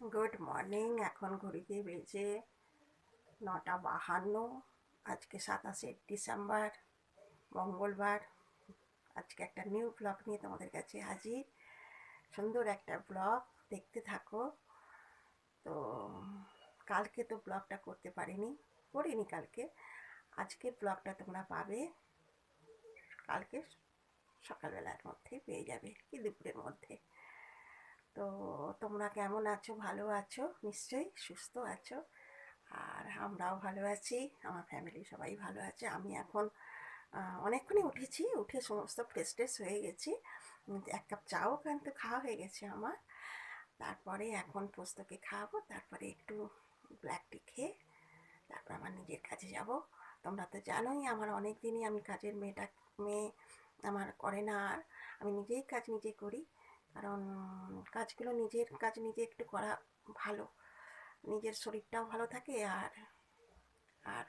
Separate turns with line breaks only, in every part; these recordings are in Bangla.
গুড মর্নিং এখন ঘড়িতে বেজে নটা বাহান্ন। আজকে সাতাশে ডিসেম্বর, মঙ্গলবার। আজকে একটা নিউ ব্লগ নিয়ে তোমাদের কাছে হাজির। সুন্দর একটা ব্লগ দেখতে থাকো। তো, কালকে তো ব্লগটা করতে পারিনি, করিনি কালকে। আজকে ব্লগটা তোমরা পাবে, কালকে সকালবেলার মধ্যে পেয়ে যাবে, কি দুপুরের মধ্যে। তো তোমরা কেমন আছো? ভালো আছো? নিশ্চয়ই সুস্থ আছো। আর আমরাও ভালো আছি। আমার ফ্যামিলি সবাই ভালো আছে। আমি এখন অনেকক্ষণই উঠেছি। উঠে সমস্ত ফ্রেশ ট্রেশ হয়ে গেছি। এক কাপ চাও কিন্তু খাওয়া হয়ে গেছে আমার। তারপরে এখন পোস্তকে খাওয়াবো তারপরে একটু ব্ল্যাক টি খেয়ে তারপর আমার নিজের কাজে যাব। তোমরা তো জানোই, আমার অনেক দিনই আমি কাজের মেয়েটা, মেয়ে আমার করে না আর। আমি নিজেই কাজ নিজে করি। কারণ, কাজগুলো নিজের কাজ নিজে একটু করা ভালো। নিজের শরীরটাও ভালো থাকে আর আর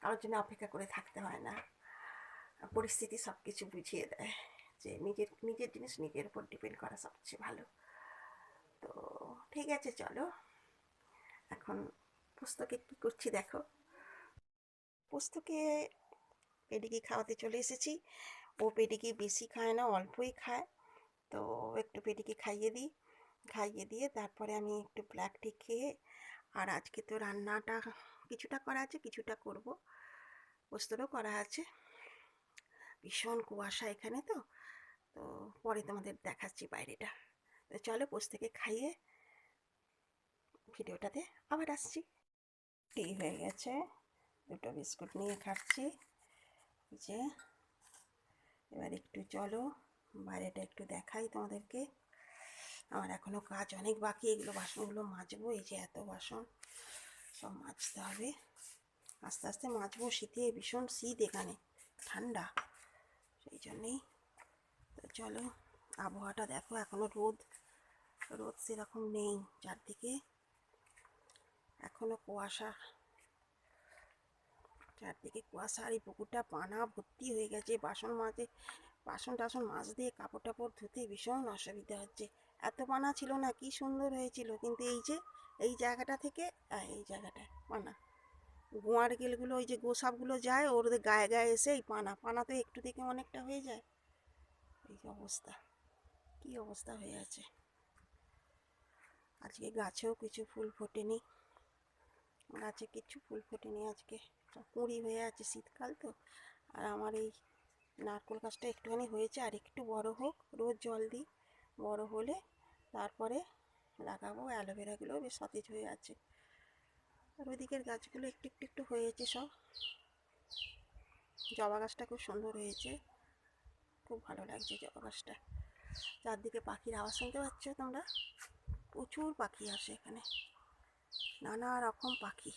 কারোর জন্য অপেক্ষা করে থাকতে হয় না। পরিস্থিতি সব কিছু বুঝিয়ে দেয় যে নিজের নিজের জিনিস নিজের উপর ডিপেন্ড করা সবচেয়ে ভালো। তো ঠিক আছে, চলো। এখন পুস্তকে কি করছি দেখো। পুস্তকে পেডিকি খাওয়াতে চলে এসেছি। ও পেডিকি বেশি খায় না, অল্পই খায়। তো একটু পেটিকে খাইয়ে দিই। খাইয়ে দিয়ে তারপরে আমি একটু ব্ল্যাক টি খেয়ে আর আজকে তো রান্নাটা কিছুটা করা আছে, কিছুটা করব। পোস্তরও করা আছে। ভীষণ কুয়াশা এখানে তো তো পরে তোমাদের দেখাচ্ছি বাইরেটা। তো চলো পোস্তকে খাইয়ে ভিডিওটাতে আবার আসছি। টি হয়ে গেছে, দুটো বিস্কুট নিয়ে খাচ্ছি। যে, এবার একটু চলো বাইরেটা একটু দেখাই তোমাদেরকে। আমার এখনও কাজ অনেক বাকি, এগুলো বাসনগুলো মাজবো, এই যে এত বাসন সব মাজতে হবে। আস্তে আস্তে মাজবো, শীতে ভীষণ শীত এখানে, ঠান্ডা, সেই জন্যেই। তো চলো, আবহাওয়াটা দেখো এখনও রোদ রোদ সেরকম নেই চারদিকে। এখনও কুয়াশা, চারদিকে কুয়াশা, আর এই পুকুরটা পানা ভর্তি হয়ে গেছে, বাসন মাজে। বাসন টাসন মাছ দিয়ে কাপড় টাপড় ধুতে ভীষণ অসুবিধা হচ্ছে। এত পানা ছিল না, কি সুন্দর হয়েছিল। কিন্তু এই যে, এই জায়গাটা থেকে এই জায়গাটায় পানা। গোয়ার গেলগুলো, ওই যে গোসাপগুলো যায়, ওর গায়ে গায়ে এসে এই পানা পানা তো একটু থেকে অনেকটা হয়ে যায়। এই অবস্থা, কি অবস্থা হয়ে আছে। আজকে গাছেও কিছু ফুল ফোটেনি। গাছে কিছু ফুল ফোটেনি আজকে। কুঁড়ি হয়ে আছে শীতকাল তো। আর আমার এই নারকোল গাছটা একটুখানি হয়েছে, আর একটু বড় হোক, রোজ জল দিই। বড় হলে তারপরে লাগাবো, অ্যালোভেরাগুলো বেশ সতেজ হয়ে আছে। আর ওইদিকের গাছগুলো একটু একটু একটু হয়েছে সব। জবা গাছটা খুব সুন্দর হয়েছে। খুব ভালো লাগছে জবা গাছটা। চারদিকে পাখির আওয়াজ শুনতে পাচ্ছ তোমরা? প্রচুর পাখি আসে এখানে। নানা রকম পাখি।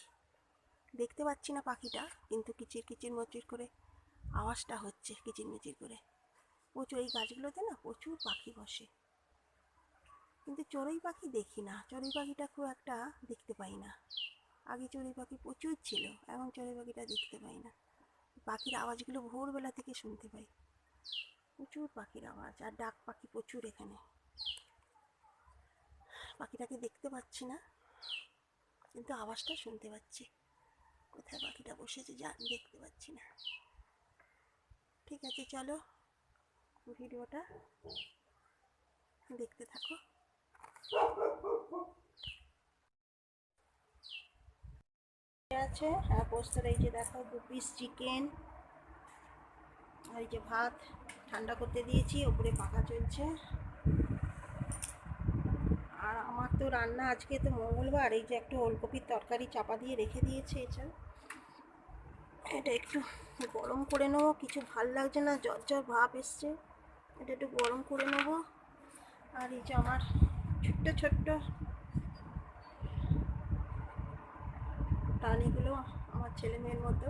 দেখতে পাচ্ছি না পাখিটা, কিন্তু কিচির কিচির মচির করে আওয়াজটা হচ্ছে কিচিরমিচির করে। প্রচুর, এই গাছগুলোতে না প্রচুর পাখি বসে। কিন্তু চড়ুই পাখি দেখি না। চড়ুই পাখিটা খুব একটা দেখতে পাই না। আগে চড়ুই পাখি প্রচুর ছিল, এখন চড়ুই পাখিটা দেখতে পাই না। পাখির আওয়াজগুলো ভোরবেলা থেকে শুনতে পাই। প্রচুর পাখির আওয়াজ, আর ডাক পাখি প্রচুর এখানে। পাখিটাকে দেখতে পাচ্ছি না, কিন্তু আওয়াজটা শুনতে পাচ্ছি। কোথায় পাখিটা বসেছে যা দেখতে পাচ্ছি না। ঠিক আছে, চলো ভিডিওটা দেখতে থাকো। আছে, আর পোস্তর এই যে দেখো, দু পিস চিকেন আর এই যে ভাত ঠান্ডা করতে দিয়েছি, ওপরে পাখা চলছে। আর আমার তো রান্না আজকে তো মঙ্গলবার, এই যে একটু ওলকপির তরকারি চাপা দিয়ে রেখে দিয়েছে এছাড়া এটা একটু গরম করে নেব, কিছু ভালো লাগছে না, জ্বর জ্বর ভাব এসছে। এটা একটু গরম করে নেব। আর এই যে আমার ছোট্ট ছোট্ট প্রাণীগুলো, আমার ছেলে মেয়ের মতো,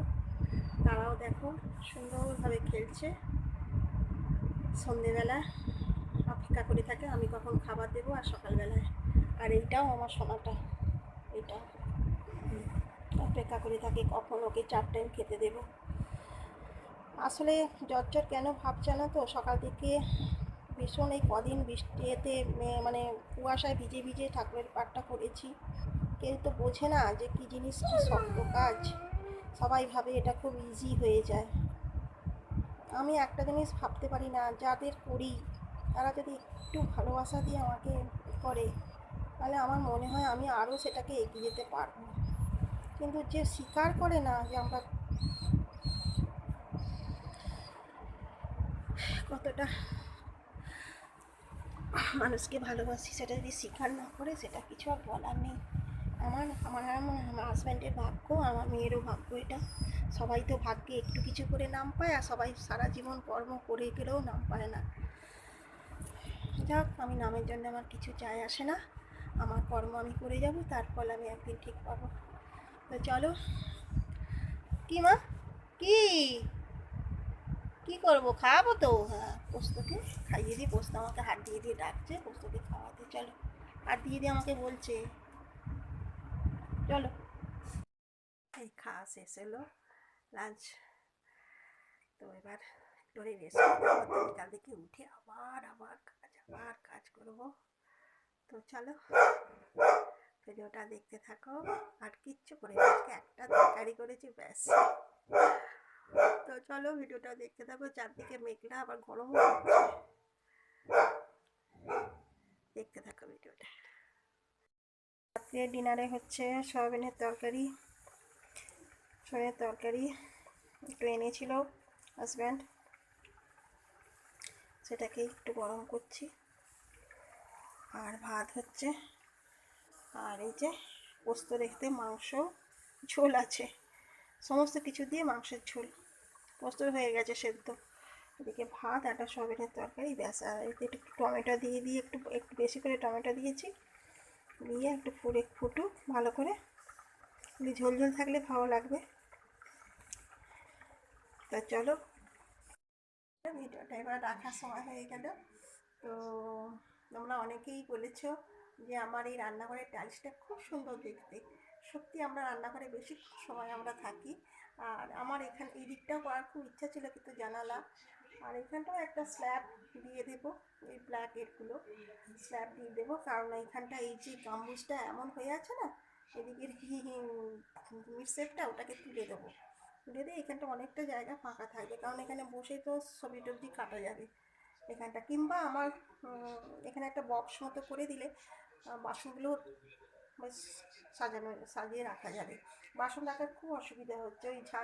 তারাও দেখো সুন্দরভাবে খেলছে। সন্ধেবেলা অপেক্ষা করে থাকে, আমি কখন খাবার দেবো আর সকালবেলায়। আর এইটাও আমার সোনাটা এইটা। অপেক্ষা করে থাকে, কখন ওকে চার টাইম খেতে দেবো। আসলে জ্বর কেন ভাবছে না তো? সকাল থেকে ভীষণ এই কদিন বৃষ্টিতে মানে কুয়াশায় ভিজে ভিজে ঠাকুরের পাঠটা করেছি। কেউ তো বোঝে না যে কী জিনিস, কী শক্ত কাজ। সবাই ভাবে এটা খুব ইজি হয়ে যায়। আমি একটা জিনিস ভাবতে পারি না, যাদের করি, তারা যদি একটু ভালোবাসা দিয়ে আমাকে করে, তাহলে আমার মনে হয় আমি আরও সেটাকে এগিয়ে যেতে পারব। কিন্তু যে স্বীকার করে না যে আমরা কতটা মানুষকে ভালোবাসি, সেটা যদি স্বীকার না করে, সেটা কিছু আর বলার নেই। আমার আমার আমার আমার হাজব্যান্ডের ভাগ্য, আমার মেয়েরও ভাগ্য এটা। সবাই তো ভাগ্যে একটু কিছু করে নাম পায়, আর সবাই সারা জীবন কর্ম করে গেলেও নাম পায় না। যাক, আমি নামের জন্য আমার কিছু চাই আসে না। আমার কর্ম আমি করে যাব তার ফল আমি একদিন ঠিক পাবো। চলো। কি মা? কি? কি করব? খাওয়াবো তো। হ্যাঁ পোস্তকে খাইয়ে দিয়ে, পোস্ত আমাকে হাত দিয়ে দিয়ে ডাকছে, পোস্তকে খাওয়াতে। চলো। হাত দিয়ে দিয়ে আমাকে বলছে। চলো। এই খাওয়া শেষ হলো। লাঞ্চ। তো এবার একটু রেস্ট বিকাল থেকে উঠে আবার আবার কাজ আবার কাজ করব। তো চলো। ভিডিওটা দেখতে থাকো। আর কিচ্ছু করে আজকে একটা তরকারি করেছি, ব্যাস। তো চলো ভিডিওটা দেখতে থাকো, চারদিকে মেঘলা, আবার গরম দেখতে থাকো ভিডিওটা। রাত্রে ডিনারে হচ্ছে সয়াবিনের তরকারি সয়াবিনের তরকারি একটু এনেছিল হাজব্যান্ড সেটাকে একটু গরম করছি। আর ভাত হচ্ছে আর এই যে পোস্ত দেখতে, মাংস, ঝোল আছে। সমস্ত কিছু দিয়ে মাংসের ঝোল। পোস্ত হয়ে গেছে সেদ্ধ। এদিকে ভাত একটা সয়াবিনের তরকারি, ব্যাস। আর এতে একটু টমেটো দিয়ে দিয়ে একটু একটু বেশি করে টমেটো দিয়েছি। দিয়ে একটু ফুটে, ফুটুক, ভালো করে। ঝোল ঝোল থাকলে ভালো লাগবে। তা চলো। ভিডিওটা এবার রাখার সময় হয়ে গেল। তো তোমরা অনেকেই বলেছ যে আমার এই রান্নাঘরের টাইলসটা খুব সুন্দর দেখতে। সত্যি আমরা রান্নাঘরে বেশি সময় আমরা থাকি। আর আমার এখানে এই দিকটাও করার খুব ইচ্ছা ছিল কিন্তু জানালা। আর এখানটাও একটা স্ল্যাব দিয়ে দেবো, এই ব্ল্যাক এরগুলো স্ল্যাব দিয়ে দেবো, কারণ এইখানটা এই যে গাম্বুজটা এমন হয়ে আছে না, এদিকের মিটসেপটা ওটাকে তুলে দেবো। তুলে দিয়ে এখানটা অনেকটা জায়গা ফাঁকা থাকবে, কারণ এখানে বসে তো ছবি টবজি কাটা যাবে। এখানটা কিংবা আমার এখানে একটা বক্স মতো করে দিলে বাসনগুলো সাজানো, সাজিয়ে রাখা যাবে। বাসন রাখার খুব অসুবিধা হচ্ছে। ওই ঝা,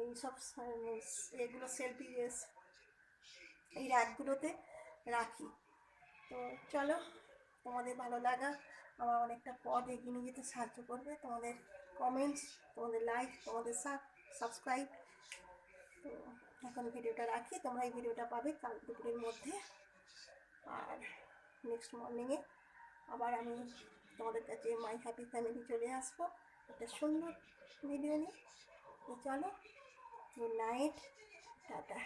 এই সব এগুলো সেলফি এই র্যাকগুলোতে রাখি। তো চলো, তোমাদের ভালো লাগা, আমার অনেকটা পথ এগিয়ে নিয়ে যেতে সাহায্য করবে। তোমাদের কমেন্টস তোমাদের লাইক তোমাদের সাব সাবস্ক্রাইব তো এখন ভিডিওটা রাখি। তোমরা এই ভিডিওটা পাবে কাল দুপুরের মধ্যে। আর নেক্সট মর্নিংয়ে আবার আমি তোমাদের কাছে মাই হ্যাপি ফ্যামিলি চলে আসব। একটা সুন্দর ভিডিও নিয়ে। চলো গুড নাইট টাটা।